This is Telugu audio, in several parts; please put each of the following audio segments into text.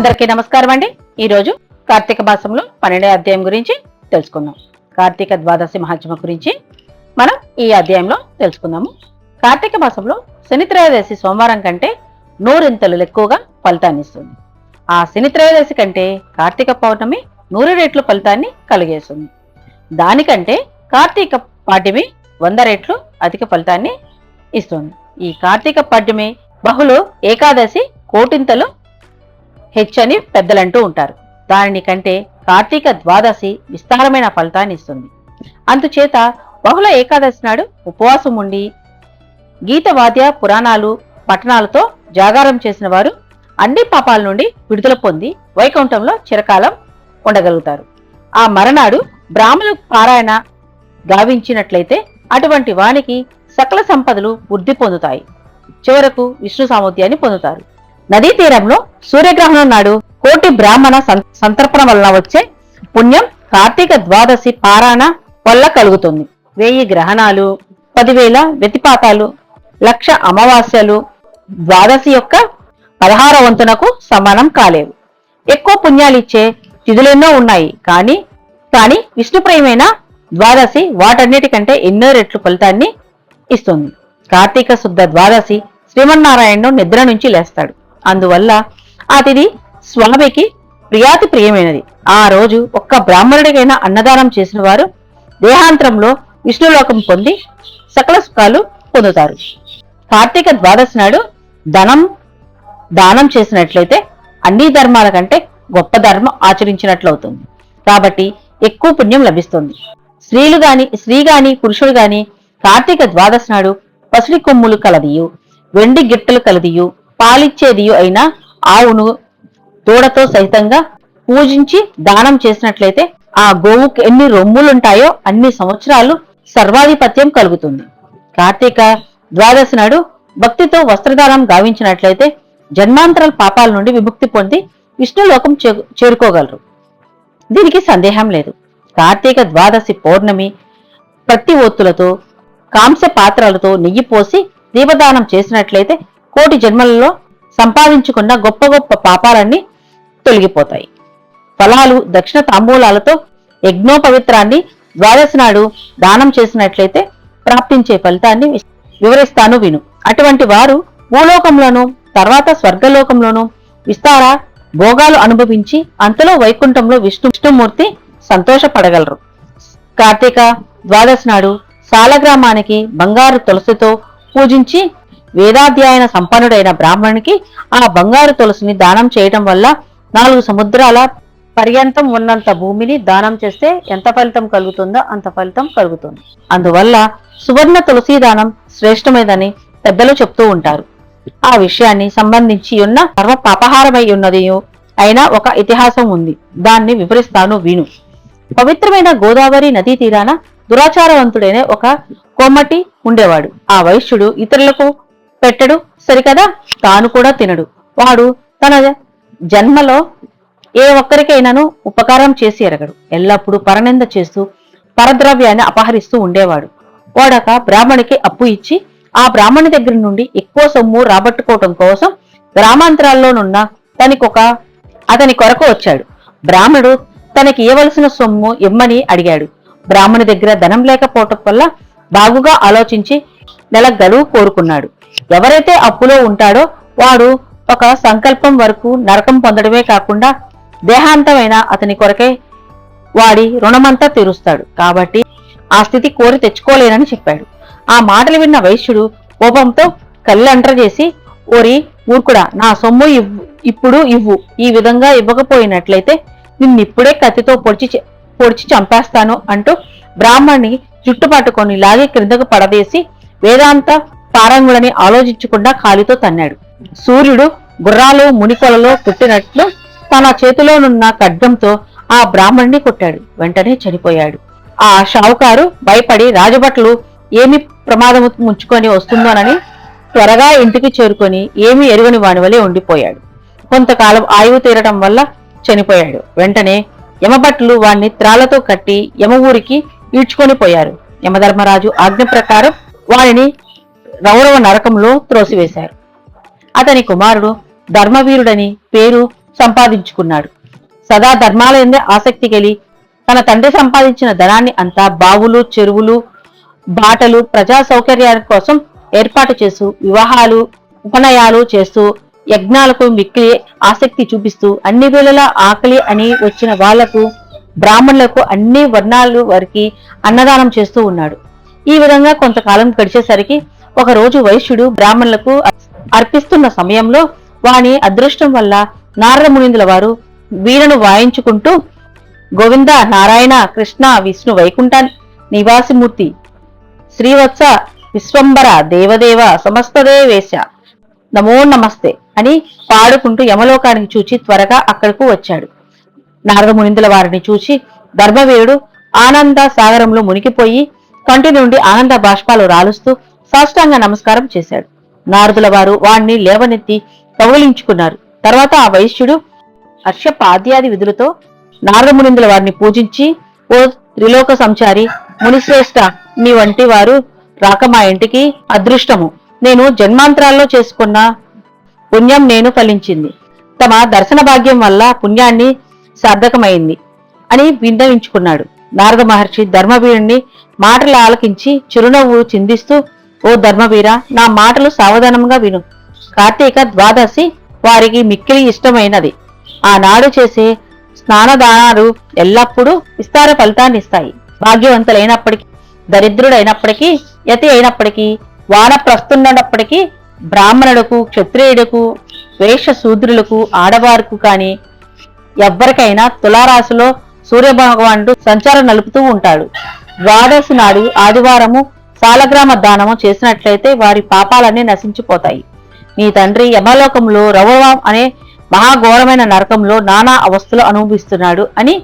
అందరికీ నమస్కారం అండి. ఈరోజు కార్తీక మాసంలో పన్నెండే అధ్యాయం గురించి తెలుసుకుందాం. కార్తీక ద్వాదశి మహాత్మ గురించి మనం ఈ అధ్యాయంలో తెలుసుకుందాము. కార్తీక మాసంలో శని త్రయోదశి సోమవారం కంటే నూరింతలు ఎక్కువగా ఫలితాన్ని ఇస్తుంది. ఆ శని త్రయోదశి కంటే కార్తీక పౌర్ణమి నూరు రెట్లు ఫలితాన్ని కలిగేస్తుంది. దానికంటే కార్తీక పాడ్యమి వంద రెట్లు అధిక ఫలితాన్ని ఇస్తుంది. ఈ కార్తీక పాడ్యమి బహుళ ఏకాదశి కోటింతలు హెచ్ అని పెద్దలంటూ ఉంటారు. దానిని కంటే కార్తీక ద్వాదశి విస్తారమైన ఫలితాన్ని ఇస్తుంది. అందుచేత బహుళ ఏకాదశి నాడు ఉపవాసం ఉండి గీత వాద్య పురాణాలు పట్టణాలతో జాగారం చేసిన వారు అన్ని పాపాల నుండి విడుదల పొంది వైకుంఠంలో చిరకాలం ఉండగలుగుతారు ఆ మరనాడు బ్రాహ్మణు పారాయణ గావించినట్లయితే అటువంటి వానికి సకల సంపదలు వృద్ధి పొందుతాయి. చివరకు విష్ణు సామర్థ్యాన్ని పొందుతారు. నదీ తీరంలో సూర్యగ్రహణం నాడు కోటి బ్రాహ్మణ సంతర్పణ వలన వచ్చే పుణ్యం కార్తీక ద్వాదశి పారాయణ వల్ల కలుగుతుంది. వెయ్యి గ్రహణాలు పదివేల వ్యతిపాతాలు లక్ష అమావాస్యలు ద్వాదశి యొక్క పదహార వంతునకు సమానం కాలేవు. ఎక్కువ పుణ్యాలిచ్చే తిథులెన్నో ఉన్నాయి. కానీ కానీ విష్ణుప్రియమైన ద్వాదశి వాటన్నిటికంటే ఎన్నో రెట్లు ఫలితాన్ని ఇస్తుంది. కార్తీక శుద్ధ ద్వాదశి శ్రీమన్నారాయణను నిద్ర నుంచి లేస్తాడు. అందువల్ల ఆ తిథి స్వామికి ప్రియాతి ప్రియమైనది. ఆ రోజు ఒక్క బ్రాహ్మణుడికైనా అన్నదానం చేసిన వారు దేహాంతరంలో విష్ణులోకం పొంది సకల సుఖాలు పొందుతారు. కార్తీక ద్వాదశి నాడు ధనం దానం చేసినట్లయితే అన్ని ధర్మాల కంటే గొప్ప ధర్మం ఆచరించినట్లవుతుంది. కాబట్టి ఎక్కువ పుణ్యం లభిస్తుంది. స్త్రీలు గాని స్త్రీ గాని పురుషుడు గాని కార్తీక ద్వాదశి నాడు పసిడి కొమ్ములు కలదియు వెండి గిట్టలు కలదియు పాలిచ్చేదియు అయినా ఆవును దూడతో సహితంగా పూజించి దానం చేసినట్లయితే ఆ గోవుకి ఎన్ని రొమ్ములుంటాయో అన్ని సంవత్సరాలు సర్వాధిపత్యం కలుగుతుంది. కార్తీక ద్వాదశి నాడు భక్తితో వస్త్రదానం గావించినట్లయితే జన్మాంతరాల పాపాల నుండి విముక్తి పొంది విష్ణులోకం చే- చేరుకోగలరు. దీనికి సందేహం లేదు. కార్తీక ద్వాదశి పౌర్ణమి ప్రతి ఒత్తులతో కాంస్య పాత్రలతో నెయ్యి పోసి దీపదానం చేసినట్లయితే కోటి జన్మలలో సంపాదించుకున్న గొప్ప గొప్ప పాపాలన్నీ తొలగిపోతాయి. ఫలాలు దక్షిణ తాంబూలాలతో యజ్ఞోపవిత్రాన్ని ద్వాదశి నాడు దానం చేసినట్లయితే ప్రాప్తించే ఫలితాన్ని వివరిస్తాను విను. అటువంటి వారు భూలోకంలోనూ తర్వాత స్వర్గలోకంలోనూ విస్తార భోగాలు అనుభవించి అంతలో వైకుంఠంలో విష్ణు విష్ణుమూర్తి సంతోషపడగలరు. కార్తీక ద్వాదశి నాడు సాలగ్రామానికి బంగారు తులసితో పూజించి వేదాధ్యాయన సంపన్నుడైన బ్రాహ్మణునికి ఆ బంగారు తులసిని దానం చేయటం వల్ల నాలుగు సముద్రాల పర్యంతం ఉన్నంత భూమిని దానం చేస్తే ఎంత ఫలితం కలుగుతుందో అంత ఫలితం కలుగుతుంది. అందువల్ల సువర్ణ తులసి దానం శ్రేష్టమైనదని పెద్దలు చెప్తూ ఉంటారు. ఆ విషయాన్ని సంబంధించి ఉన్న సర్వ పాపహారమై ఉన్నది అయిన ఒక ఇతిహాసం ఉంది. దాన్ని వివరిస్తాను విను పవిత్రమైన గోదావరి నదీ తీరాన దురాచారవంతుడైన ఒక కోమటి ఉండేవాడు. ఆ వైశ్యుడు ఇతరులకు పెట్టడు. సరికదా? తాను కూడా తినడు. వాడు తన జన్మలో ఏ ఒక్కరికైనాను ఉపకారం చేసి ఎరగడు. ఎల్లప్పుడూ పరనింద చేస్తూ పరద్రవ్యాన్ని అపహరిస్తూ ఉండేవాడు. వాడక బ్రాహ్మణికి అప్పు ఇచ్చి ఆ బ్రాహ్మణి దగ్గర నుండి ఎక్కువ సొమ్ము రాబట్టుకోవటం కోసం గ్రామాంతరాల్లోనున్న తనకొక అతని కొరకు వచ్చాడు. బ్రాహ్మణుడు తనకి ఇవ్వవలసిన సొమ్ము ఇమ్మని అడిగాడు. బ్రాహ్మణి దగ్గర ధనం లేకపోవటం వల్ల బాగుగా ఆలోచించి నెల గడువు కోరుకున్నాడు. ఎవరైతే అప్పులో ఉంటాడో వాడు ఒక సంకల్పం వరకు నరకం పొందడమే కాకుండా దేహాంతమైన అతని కొరకే వాడి రుణమంతా తీరుస్తాడు. కాబట్టి ఆ స్థితి కోరి తెచ్చుకోలేనని చెప్పాడు. ఆ మాటలు విన్న వైశ్యుడు కోపంతో కళ్ళంట్ర చేసి ఓరి ఊర్కుడా నా సొమ్ము ఇవ్వు ఇప్పుడు ఇవ్వు. ఈ విధంగా ఇవ్వకపోయినట్లయితే నిన్నిప్పుడే కత్తితో పొడిచి పొడిచి చంపేస్తాను అంటూ బ్రాహ్మణ్ణి జుట్టు పట్టుకొని లాగి క్రిందకు పడవేసి వేదాంత పారంగుడని ఆలోచించకుండా కాలితో తన్నాడు. సూర్యుడు గుర్రాలు మునికొలలో పుట్టినట్లు తన చేతిలోనున్న ఖడ్గంతో ఆ బ్రాహ్మణ్ణి కొట్టాడు. వెంటనే చనిపోయాడు. ఆ షావుకారు భయపడి రాజభట్లు ఏమి ప్రమాదము ముంచుకొని వస్తుందోనని త్వరగా ఇంటికి చేరుకొని ఏమీ ఎరుగని వాని వలె ఉండిపోయాడు. కొంతకాలం ఆయువు తీరటం వల్ల చనిపోయాడు. వెంటనే యమభట్లు వాణ్ణి త్రాళ్ళతో కట్టి యమ ఊరికి ఈడ్చుకొని పోయారు. యమధర్మరాజు ఆజ్ఞ ప్రకారం వారిని రౌరవ నరకంలో త్రోసివేశారు. అతని కుమారుడు ధర్మవీరుడని పేరు సంపాదించుకున్నాడు. సదా ధర్మాలయందే ఆసక్తి కలిగి తన తండ్రి సంపాదించిన ధనాన్ని అంతా బావులు చెరువులు బాటలు ప్రజా సౌకర్యాల కోసం ఏర్పాటు చేస్తూ వివాహాలు ఉపనయాలు చేస్తూ యజ్ఞాలకు మిక్కిలి ఆసక్తి చూపిస్తూ అన్ని వేళలా ఆకలి అని వచ్చిన వాళ్ళకు బ్రాహ్మణులకు అన్ని వర్ణాలు వారికి అన్నదానం చేస్తూ ఉన్నాడు. ఈ విధంగా కొంతకాలం గడిచేసరికి ఒక రోజు వైశ్యుడు బ్రాహ్మణులకు అర్పిస్తున్న సమయంలో వాని అదృష్టం వల్ల నారదమునిందుల వారు వీణను వాయించుకుంటూ గోవింద నారాయణ కృష్ణ విష్ణు వైకుంఠ నివాసిమూర్తి శ్రీవత్స విశ్వంబర దేవదేవ సమస్తదేవేశ నమో నమస్తే అని పాడుకుంటూ యమలోకానికి చూచి త్వరగా అక్కడకు వచ్చాడు. నారదమునిందుల వారిని చూచి ధర్మవీరుడు ఆనంద సాగరంలో మునిగిపోయి కంటి నుండి ఆనంద బాష్పాలు రాలుస్తూ సాష్టాంగ నమస్కారం చేశాడు. నారదుల వారు వాణ్ణి లేవనెత్తి కౌగిలించుకున్నారు. తర్వాత ఆ వైశ్యుడు హర్షపాద్యాది విధులతో నారదమునిందుల వారిని పూజించి ఓ త్రిలోక సంచారి మునిశ్రేష్ట నీ వంటి వారు రాక మా ఇంటికి అదృష్టము. నేను జన్మాంతరాల్లో చేసుకున్న పుణ్యం నేను ఫలించింది. తమ దర్శన భాగ్యం వల్ల పుణ్యాన్ని సార్థకమైంది అని విన్నవించుకున్నాడు నారద మహర్షి ధర్మవీరుణ్ణి మాటలు ఆలకించి చిరునవ్వు చిందిస్తూ ఓ ధర్మవీర నా మాటలు సావధానంగా విను. కార్తీక ద్వాదశి వారికి మిక్కిలి ఇష్టమైనది. ఆనాడు చేసే స్నానదానాలు ఎల్లప్పుడూ విస్తార ఫలితాన్ని ఇస్తాయి భాగ్యవంతులైనప్పటికీ దరిద్రుడైనప్పటికీ యతి అయినప్పటికీ వానప్రస్తున్నప్పటికీ బ్రాహ్మణులకు క్షత్రియులకు వేష శూద్రులకు ఆడవారికి కాని ఎవ్వరికైనా తులారాశిలో సూర్యభగవానుడు సంచారం నలుపుతూ ఉంటాడు. ద్వాదశి నాడు ఆదివారము సాలగ్రామ దానము చేసినట్లయితే వారి పాపాలన్నీ నశించిపోతాయి. నీ తండ్రి యమలోకంలో రవవం అనే మహాఘోరమైన నరకంలో నానా అవస్థలు అనుభవిస్తున్నాడు అని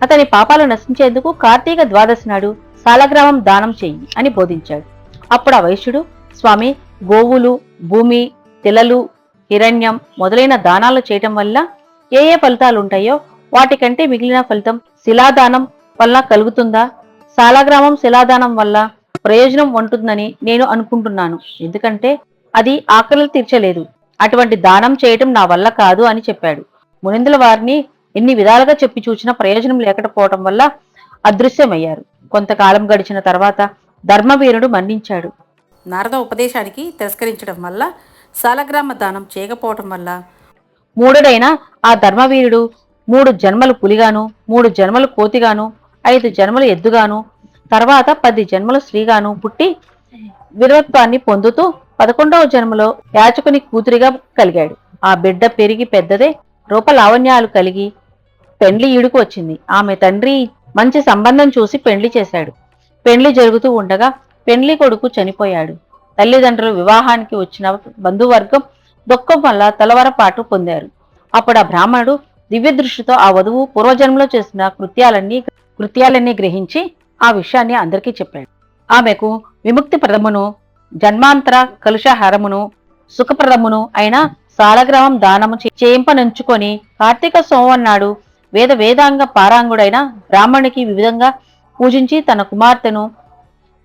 అతని పాపాలు నశించేందుకు కార్తీక ద్వాదశి నాడు సాలగ్రామం దానం చెయ్యి అని బోధించాడు. అప్పుడు ఆ వైశ్యుడు స్వామి గోవులు భూమి తెలలు హిరణ్యం మొదలైన దానాలు చేయటం వల్ల ఏ ఏ ఫలితాలు ఉంటాయో వాటికంటే మిగిలిన ఫలితం శిలాదానం వల్ల కలుగుతుందా? సాలగ్రామం శిలాదానం వల్ల ప్రయోజనం ఉంటుందని నేను అనుకుంటున్నాను. ఎందుకంటే అది ఆకలి తీర్చలేదు. అటువంటి దానం చేయటం నా వల్ల కాదు అని చెప్పాడు. మునిందుల వారిని ఎన్ని విధాలుగా చెప్పి చూసినా ప్రయోజనం లేకపోవటం వల్ల అదృశ్యమయ్యారు. కొంతకాలం గడిచిన తర్వాత ధర్మవీరుడు మరణించాడు నారద ఉపదేశానికి తిరస్కరించడం వల్ల సాలగ్రామ దానం చేయకపోవటం వల్ల. మూడుడైన ఆ ధర్మవీరుడు మూడు జన్మలు పులిగాను మూడు జన్మలు కోతిగాను ఐదు జన్మలు ఎద్దుగాను తర్వాత పది జన్మలు స్త్రీగాను పుట్టి వీరత్వాన్ని పొందుతూ పదకొండవ జన్మలో యాచకుని కూతురిగా కలిగాడు. ఆ బిడ్డ పెరిగి పెద్దదే రూప లావణ్యాలు కలిగి పెండ్లి ఈడుకు వచ్చింది. ఆమె తండ్రి మంచి సంబంధం చూసి పెండ్లి చేశాడు. పెండ్లి జరుగుతూ ఉండగా పెండ్లి కొడుకు చనిపోయాడు. తల్లిదండ్రులు వివాహానికి వచ్చిన బంధువర్గం దుఃఖం వల్ల తలవరపాటు పొందారు. అప్పుడు ఆ బ్రాహ్మణుడు దివ్య దృష్టితో ఆ వధువు పూర్వజన్మలో చేసిన కృత్యాలన్నీ కృత్యాలన్నీ గ్రహించి ఆ విషయాన్ని అందరికీ చెప్పాడు. ఆమెకు విముక్తి ప్రదమును జన్మాంతర కలుషహారమును సుఖప్రదమును అయిన సాలగ్రామం దానము చేయింపనుంచుకొని కార్తీక సోమవారం నాడు వేద వేదాంగ పారాంగుడైన బ్రాహ్మణునికి వివిధంగా పూజించి తన కుమార్తెను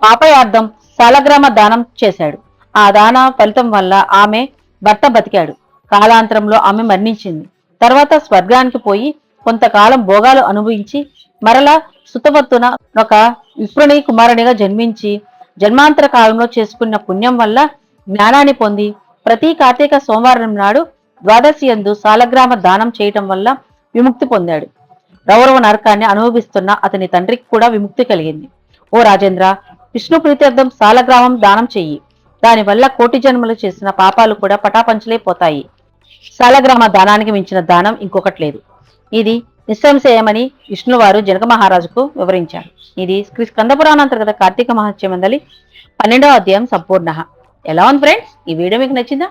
పాపయార్థం సాలగ్రామ దానం చేశాడు. ఆ దాన ఫలితం వల్ల ఆమె భర్త బతికాడు. కాలాంతరంలో ఆమె మరణించింది. తర్వాత స్వర్గానికి పోయి కొంతకాలం భోగాలు అనుభవించి మరలా సుతవత్తున ఒక విప్రుని కుమారునిగా జన్మించి జన్మాంతర కాలంలో చేసుకున్న పుణ్యం వల్ల జ్ఞానాన్ని పొంది ప్రతి కార్తీక సోమవారం నాడు ద్వాదశి యందు సాలగ్రామ దానం చేయటం వల్ల విముక్తి పొందాడు. రౌరవ నరకాన్ని అనుభవిస్తున్న అతని తండ్రికి కూడా విముక్తి కలిగింది. ఓ రాజేంద్ర విష్ణు ప్రీత్యర్థం సాలగ్రామం దానం చెయ్యి. దానివల్ల కోటి జన్మలు చేసిన పాపాలు కూడా పటాపంచలైపోతాయి. సాలగ్రామ దానానికి మించిన దానం ఇంకొకటి లేదు. ఇది నిస్సంశయమని విష్ణువారు జనక మహారాజుకు వివరించారు. ఇది శ్రీ స్కందపురాణాంతర్గత కార్తీక మహత్యమందలి పన్నెండవ అధ్యాయం సంపూర్ణ. ఎలా ఉంది ఫ్రెండ్స్? ఈ వీడియో మీకు నచ్చిందా?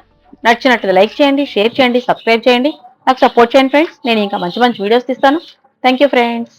నచ్చినట్లు లైక్ చేయండి షేర్ చేయండి సబ్స్క్రైబ్ చేయండి. నాకు సపోర్ట్ చేయండి ఫ్రెండ్స్. నేను ఇంకా మంచి మంచి వీడియోస్ తీస్తాను. Thank you friends.